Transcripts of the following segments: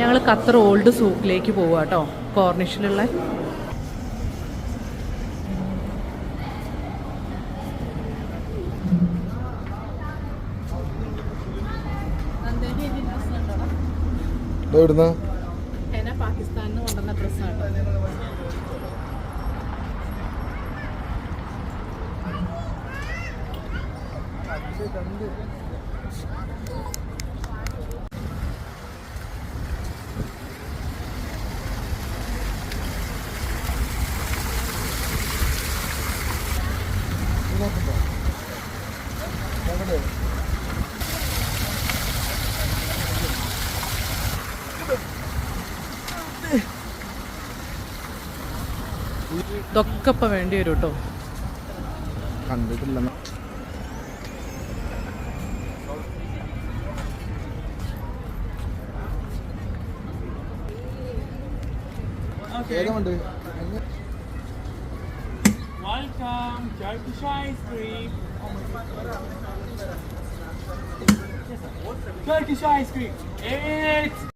ഞങ്ങൾ Qatar old സൂക്കിലേക്ക് പോവുക കേട്ടോ കോർണിഷിലുള്ള. എവിടുന്ന പാകിസ്ഥാനിൽ കൊണ്ടുവന്ന ഡ്രസ്സാണ് ഇതൊക്കെ ഇപ്പൊ വേണ്ടി? വരും കേട്ടോ കണ്ടിട്ടില്ല Turkish ice cream. It's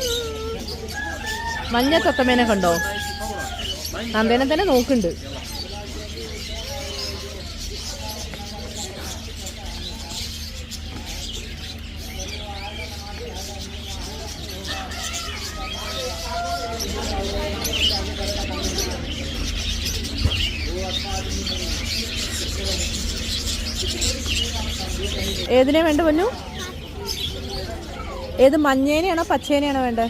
മഞ്ഞ തത്തമേനെ കണ്ടോ? നന്ദേനെ തന്നെ നോക്കുന്നുണ്ട്. ഏതിനെ വേണ്ട പൊന്നു? ഏത് മഞ്ഞേനെയാണോ പച്ചേനെയാണോ വേണ്ടത്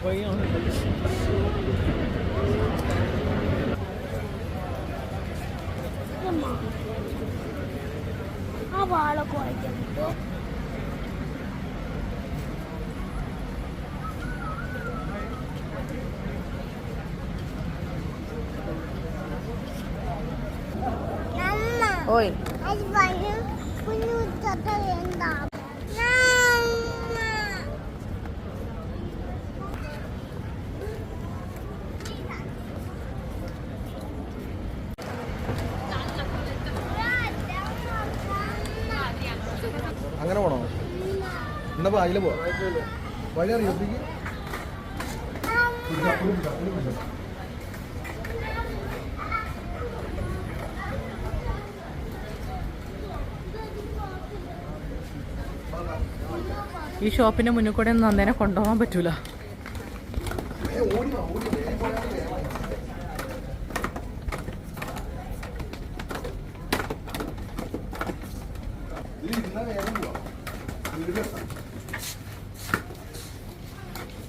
Voy ആ വാളൊക്കെ വായിക്കാൻ പറ്റുമോ ഓയ് അത് പറഞ്ഞു കുഞ്ഞു എന്താ അങ്ങനെ പോണോ അതിൽ പോവാ. വഴി അറിയോ? ഈ ഷോപ്പിന്റെ മുന്നിൽ കൂടെ ഒന്നും നന്ദേനെ കൊണ്ടുപോകാൻ പറ്റൂല. ഇതിൽ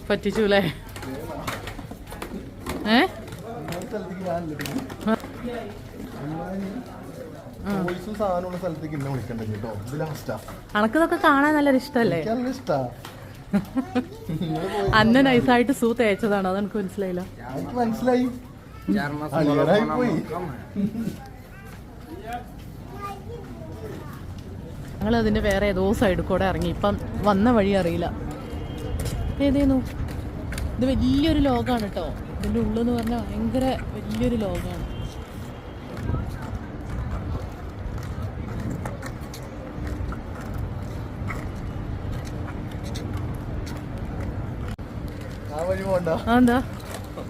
ഇത് ഏ അണക്കിതൊക്കെ കാണാൻ നല്ലൊരു ഇഷ്ടല്ലേ അന്ന് നൈസായിട്ട് സൂ തേച്ചതാണ്. അതെനിക്ക് മനസ്സിലായില്ല. എനിക്ക് മനസ്സിലായി. അളിയനായി പോയി ഞങ്ങൾ അതിന്റെ വേറെ ഏതോ സൈഡിൽ കൂടെ ഇറങ്ങി. ഇപ്പം വന്ന വഴി അറിയില്ല. ഏതേന്നു? ഇത് വലിയൊരു ലോകമാണ് കേട്ടോ ഇതിന്റെ ഉള്ളെന്ന് പറഞ്ഞാൽ ഭയങ്കര വലിയൊരു ലോകമാണ്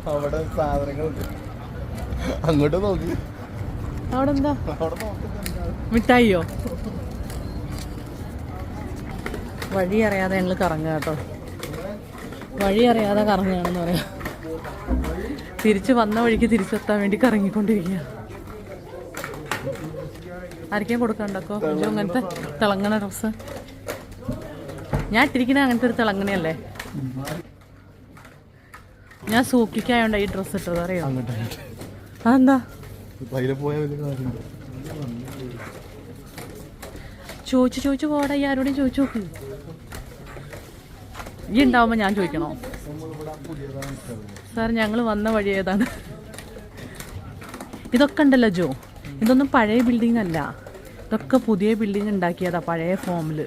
അവിടെ സാധനങ്ങളുണ്ട്. അങ്ങോട്ട് നോക്കി. അവിടെ എന്താ? മിഠായിയോ? വഴി അറിയാതെ ഞങ്ങൾ കറങ്ങാട്ടോ വഴി അറിയാതെ കറങ്ങുകയാണെന്ന് പറയാം. തിരിച്ചു വന്ന വഴിക്ക് തിരിച്ചെത്താൻ വേണ്ടി കറങ്ങിക്കൊണ്ടിരിക്കുക. ആർക്കും കൊടുക്കണ്ടക്കോ അങ്ങനത്തെ തിളങ്ങണ ഡ്രസ് ഞാൻ ഇട്ടിരിക്കണ അങ്ങനത്തെ ഒരു തിളങ്ങണയല്ലേ? ഞാൻ സൂക്കിക്കായോണ്ട് ഈ ഡ്രസ്സ് ഇട്ടത് അറിയോ? അതെന്താ? ചോദിച്ചു ചോദിച്ചു പോടാ ഈ ആരോടും ചോദിച്ചു നോക്ക്. ഈ ഉണ്ടാവുമ്പോ ഞാൻ ചോദിക്കണോ? സാർ ഞങ്ങൾ വന്ന വഴി ഏതാണ്? ഇതൊക്കെ ഉണ്ടല്ലോ ജോ. ഇതൊന്നും പഴയ ബിൽഡിംഗ് അല്ല. ഇതൊക്കെ പുതിയ ബിൽഡിംഗ് ഉണ്ടാക്കിയതാ പഴയ ഫോമിൽ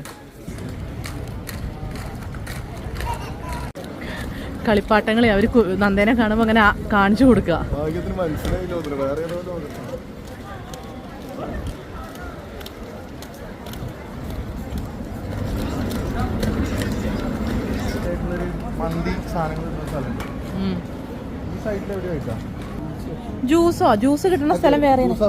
കളിപ്പാട്ടങ്ങളെ അവർ നന്ദേനെ കാണുമ്പോൾ അങ്ങനെ കാണിച്ചു കൊടുക്കുക ഭാഗ്യത്തിന് മനസ്സിലായില്ല തോന്നുന്നു വേറെ ഏതോ തോന്നുന്നു സൈഡിലൊരു മന്തി സാധനങ്ങൾ കിട്ടുന്ന സ്ഥലമുണ്ട്. ഈ സൈഡിൽ എവിടെ കഴിക്കാം ജ്യൂസോ? ജ്യൂസ് കിട്ടുന്ന സ്ഥലം വേറെ ജ്യൂസ്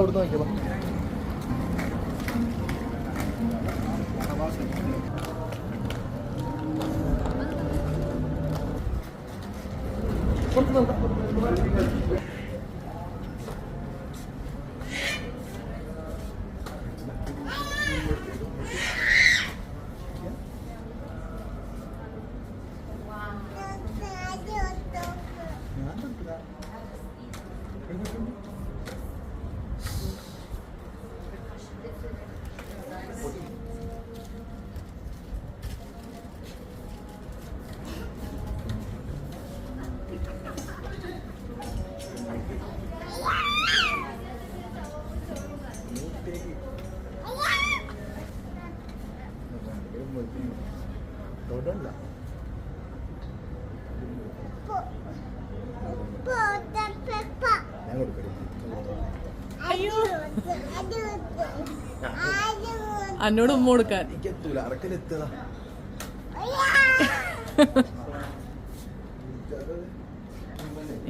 എന്നോട് ഉമ്മ കൊടുക്കാൻ.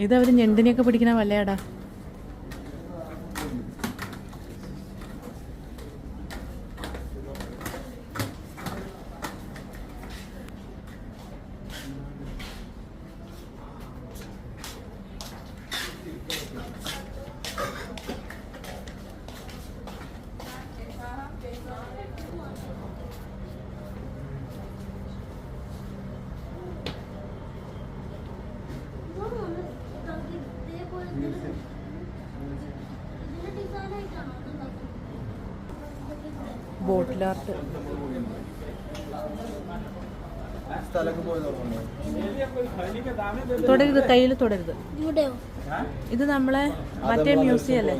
ഇതവര് ഞെണ്ടിനെയൊക്കെ പിടിക്കണ വല്ലയാടാ? ഓർമ്മ തുടരുത് കയ്യിൽ തുടരുത്. ഇത് നമ്മളെ മറ്റേ മ്യൂസിയം അല്ലേ?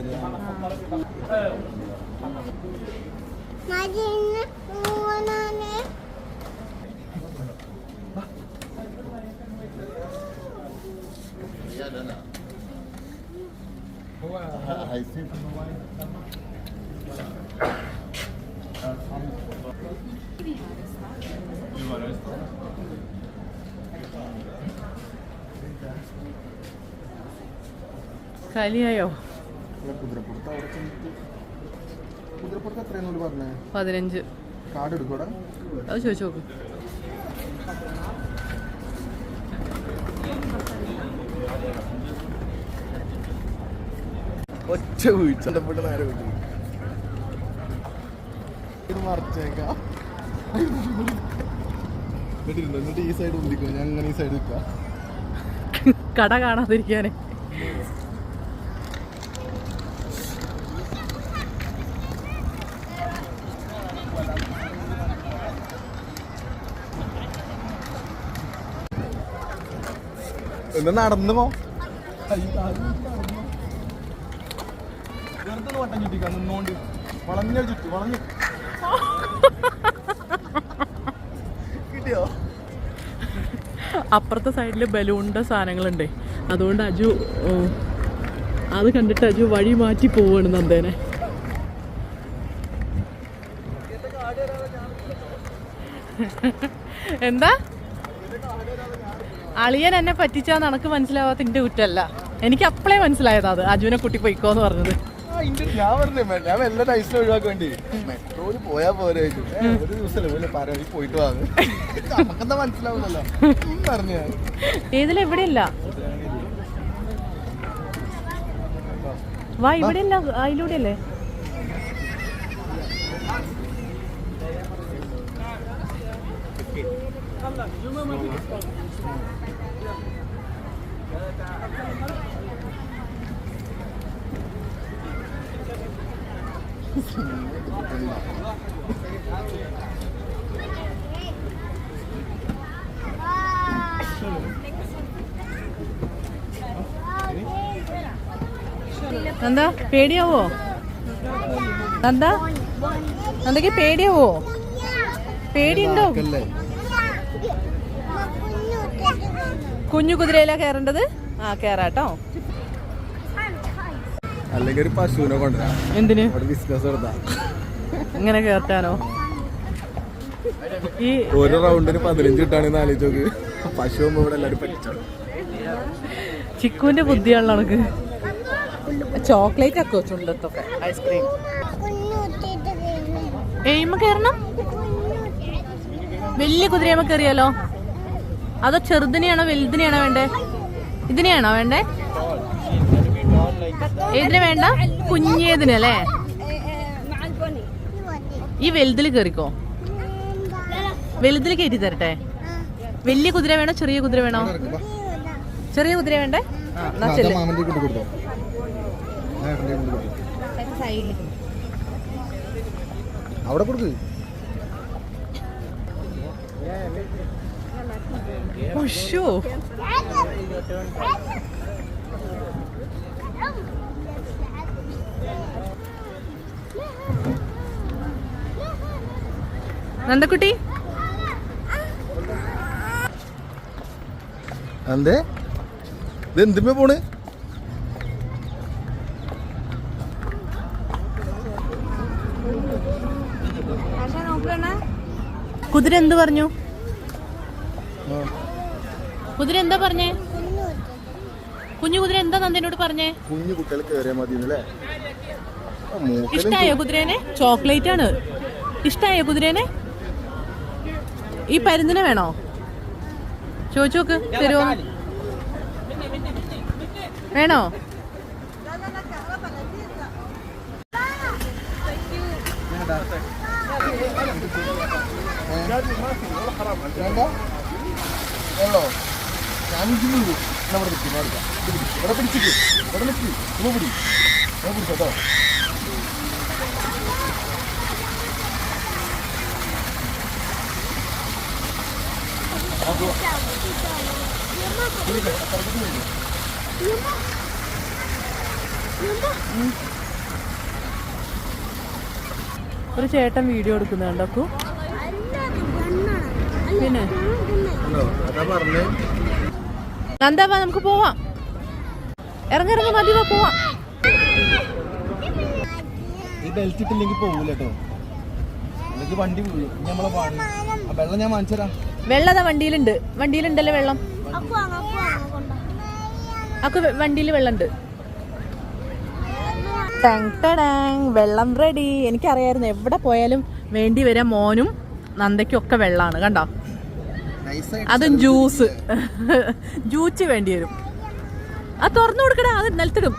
മരുന്ന് മൂന്നാണ് കാലിയായോ പതിനഞ്ച് കാർഡ് എടുക്കൂടാ അത് ചോദിച്ചു നോക്ക് ഒറ്റ വീഴ്ച. നേരെ ഇത് മറിച്ചേക്കാം. എന്നിട്ട് ഈ സൈഡ് ഉന്തിക്കോ? ഞാൻ അങ്ങനെ ഈ സൈഡ് നിൽക്കാം. കട കാണാതിരിക്കാനേ. എന്ന് നടന്നു പോ. വെറുതെ വട്ടം നിന്നോണ്ട്. വളഞ്ഞ ചുറ്റി വളഞ്ഞു. കിട്ടിയോ? അപ്പുറത്തെ സൈഡിൽ ബലൂണിന്റെ സാധനങ്ങളുണ്ട്. അതുകൊണ്ട് അജു അത് കണ്ടിട്ട് അജു വഴി മാറ്റി പോവാണ് നന്ദേനെ. എന്താ? അളിയൻ എന്നെ പറ്റിച്ചാന്ന് നിനക്ക് മനസ്സിലാവാത്ത എന്റെ കുറ്റല്ല എനിക്ക് അപ്പളേ മനസ്സിലായത് അത്. അജുവിനെ കുട്ടി പോയിക്കോന്ന് പറഞ്ഞത്. ഞാൻ പറഞ്ഞേ ഞാൻ എല്ലാ ടൈസിലും ഒഴിവാക്കാൻ വേണ്ടി. മെട്രോയിൽ പോയാ പോരെ ഒരു ദിവസം പരവി പോയിട്ട് വാ. നമുക്കെന്താ മനസ്സിലാവില്ലല്ലോ ഉം, പറഞ്ഞു ഏതിലും ഏതിലെവിടെ ഇല്ല വാ ഇവിടെ ഇല്ല അതിലൂടെ അല്ലേ എന്താ പേടിയാവോ? എന്താ എന്തൊക്കെ പേടിയാവോ? പേടിയുണ്ടോ അല്ലേ കുഞ്ഞു കുതിരയിലാ കയറേണ്ടത്? ആ കേറാട്ടോ അല്ലെങ്കിൽ ഒരു പശുവിനെ കൊണ്ടുവരാം. എന്തിന്? അവിടെ ബിസിനസ് നടത്താം. ഇങ്ങനെ കേർത്താനോ ഈ ഒരു റൗണ്ടിന് പതിനഞ്ച് കിട്ടാണെന്ന് ആലോചിച്ചോക്ക് പശു ഇവിടെ എല്ലാവരും പറ്റിച്ചാണ് ചിക്കുവിന്റെ ബുദ്ധിയാണല്ലോ നമുക്ക് ചോക്ലേറ്റ് ഒക്കെ ചുണ്ടത്തൊക്കെ ഐസ്ക്രീം എയിമ കയറണം? വലിയ കുതിരയമ്മ കയറിയാലോ? അതോ ചെറുതിനെയാണോ വലുതിനെയാണോ വേണ്ടേ? ഇതിനെയാണോ വേണ്ടേ? ഏതിനെ വേണ്ട? കുഞ്ഞേതിനല്ലേ ഈ വലുതിൽ കയറിക്കോ വലുതിൽ കയറ്റി തരട്ടെ. വലിയ കുതിര വേണോ ചെറിയ കുതിര വേണോ? ചെറിയ കുതിര വേണ്ടേ? അവിടെ എന്നാ ഉശ്ശോ. നന്ദക്കുട്ടി. എന്തേ ഇത് എന്തിമ്മ പോണ്? കുതിര എന്ത് പറഞ്ഞു? കുതിര എന്താ പറഞ്ഞേ? കുഞ്ഞു കുതിര എന്താ നന്ദിനോട് പറഞ്ഞേ? കുഞ്ഞു കുട്ടികൾ കയറിയാൽ മതി ഇഷ്ടായോ കുതിരേനെ? ചോക്ലേറ്റ് ആണ് ഇഷ്ടായോ കുതിരേനെ? ഈ പരുന്തിനെ വേണോ? ചോദിച്ചു നോക്ക് തരുമോ വേണോ? വേണ്ട? വീട് ഇവിടെ പിടിച്ചിട്ട് ഇവിടെ നിൽക്കി പിടി. പിടിച്ചോ ഒരു ചേട്ടൻ വീഡിയോ എടുക്കുന്നുണ്ടോ പിന്നെ? അതാ പറഞ്ഞേ. നന്ദാ നമുക്ക് പോവാം. ഇറങ്ങിറങ്ങി ഇറങ്ങി മതി പോവാം ബെൽറ്റ് ഇട്ടില്ലെങ്കിൽ പോകൂല കേട്ടോ അല്ലെങ്കിൽ വണ്ടി വീഴും. നമ്മളെ വെള്ളം ഞാൻ വാങ്ങിച്ചരാ വെള്ളം അതാ വണ്ടിയിലുണ്ട്. വണ്ടിയിലുണ്ടല്ലോ വെള്ളം. അക്ക് വണ്ടിയിൽ വെള്ളമുണ്ട്. ടാങ് വെള്ളം റെഡി എനിക്കറിയായിരുന്നു എവിടെ പോയാലും വേണ്ടി വരാൻ മോനും നന്ദയ്ക്കും ഒക്കെ വെള്ളമാണ്. കണ്ടോ? അതും ജ്യൂസ് ജ്യൂസ് വേണ്ടി വരും അത് തുറന്നു കൊടുക്കടാ അത് നിലത്തിടും.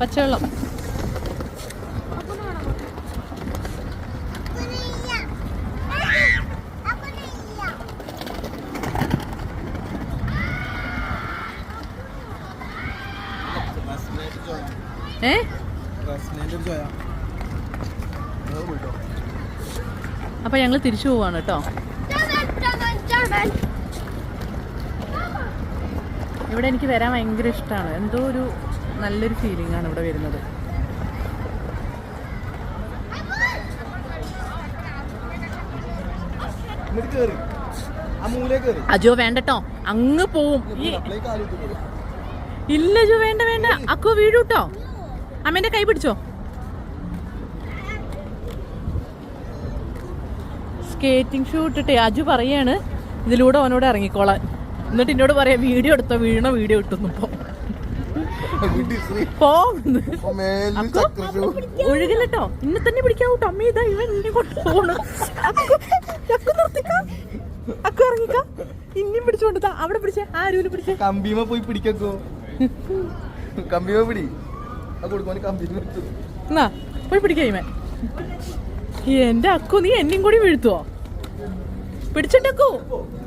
പച്ചവെള്ളം. ഏ? അപ്പൊ ഞങ്ങൾ തിരിച്ചു പോവാണ് കേട്ടോ. ഇവിടെ എനിക്ക് വരാൻ ഭയങ്കര ഇഷ്ടമാണ് എന്തോ ഒരു നല്ലൊരു ഫീലിംഗ് ആണ് ഇവിടെ വരുന്നത്. അജോ വേണ്ടട്ടോ. അങ്ങ് പോവും. ഇല്ല അജോ വേണ്ട വേണ്ട. അക്കോ വീഴൂട്ടോ. അമ്മേന്റെ കൈ പിടിച്ചോ. സ്കേറ്റിംഗ് ഷൂ ഇട്ടിട്ടേ അജു പറയാണ് ഇതിലൂടെ അവനോട് ഇറങ്ങിക്കോളാൻ. എന്നിട്ട് എന്നോട് പറയാ വീഡിയോ എടുത്തോ വീണ വീഡിയോ ഇട്ടുന്നു പോ. ഡിസ്നി പോന്ന് അപ്പൊ മേലിൽ ഒഴുകില്ലട്ടോ ഇന്നെ തന്നെ പിടിക്കാവൂട്ടോ. അമ്മ ഇതാ ഇവൻ എന്നെ കൊണ്ട് പോണ്. അക്കു, നിർത്തിക്ക. അക്കു ഇറങ്ങിക്ക. ഇനിയും പിടിച്ചോണ്ട് അവിടെ പിടിച്ചേ. ആ അരുവിൽ പിടിച്ചേ. കമ്പീമ പോയി പിടിക്കോ കമ്പീമ പിടി. എന്നാ പോയി പിടിക്കായ്മേ എന്റെ അക്കു നീ എന്നെയും കൂടി വീഴ്ത്തുവോ? പിടിച്ചിട്ടക്കു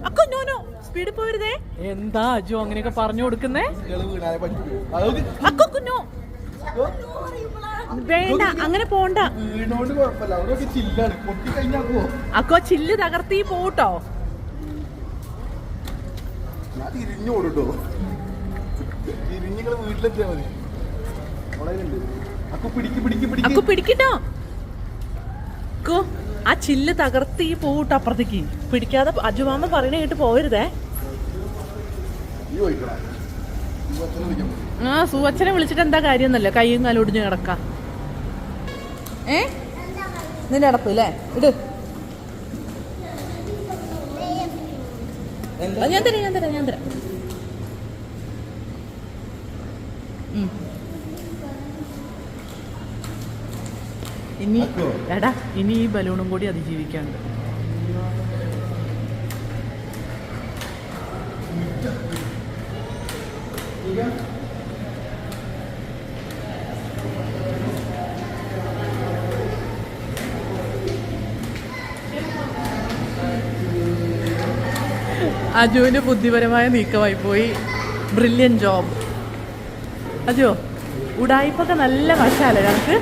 അക്കു. നോ. നോ പോരുതേ. എന്താ അജു അങ്ങനെയൊക്കെ പറഞ്ഞു കൊടുക്കുന്നേ? കുട്ടികൾ വീണാലെ പറ്റും. അക്കു കുഞ്ഞോ. വേണ്ട അങ്ങനെ പോണ്ട. അക്കോ ചില്ല് തകർത്തി പോട്ടോ ഞാൻ വീട്ടിലെത്തിയാ മതി. പിടിക്ക് പിടിക്ക് അക്കു പിടിക്കട്ടോ. അക്കു ആ ചില്ല് തകർത്തി പോട്ടോ അപ്പുറത്തേക്ക്. പിടിക്കാതെ അജുമാമ പറയണ കേട്ട് പോരുതേ ആ സുവച്ചനെ വിളിച്ചിട്ട് എന്താ കാര്യം എന്നല്ലേ കൈയും കാലും ഒടിഞ്ഞു കിടക്ക. ഏ? നിന്റെ അടപ്പ് അല്ലേ ഇട്. ഞാൻ തരാം ഞാൻ തരാം ഞാൻ തരാം. ഇനി? എടാ ഇനി ഈ ബലൂണും കൂടി അതിജീവിക്കാണ്ട് അജുവിന്റെ ബുദ്ധിപരമായ നീക്കമായി പോയി. ബ്രില്യൻ ജോബ് അജു ഉടായ്പൊക്കെ നല്ല വശാല ഞങ്ങൾക്ക്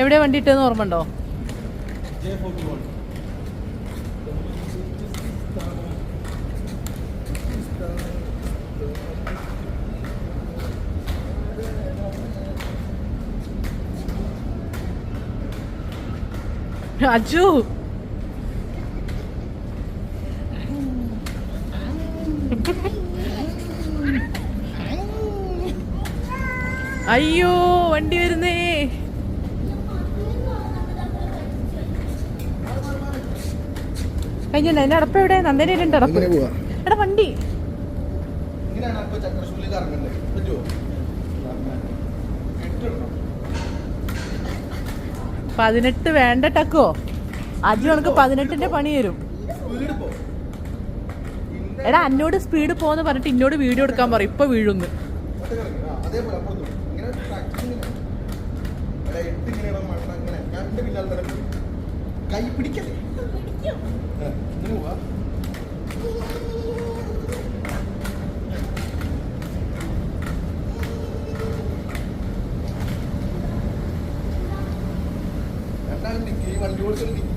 എവിടെ വണ്ടി ഇട്ടെന്ന് ഓർമ്മ ഉണ്ടോ അജു അയ്യോ വണ്ടി വരുന്നേ. കഴിഞ്ഞ എന്റെ അടപ്പ് എവിടെ? നന്ദനയിലുണ്ട് അടപ്പ്. എടാ വണ്ടി. പതിനെട്ട് വേണ്ട ടക്കോ. അജു നമുക്ക് പതിനെട്ടിന്റെ പണി തരും. എടാ അന്നോട് സ്പീഡ് പോന്ന് പറഞ്ഞിട്ട് ഇന്നോട് വീഡിയോ എടുക്കാൻ പറയും ഇപ്പൊ വീഴുന്ന്. ഒറ്റ കിടക്ക്. ആ,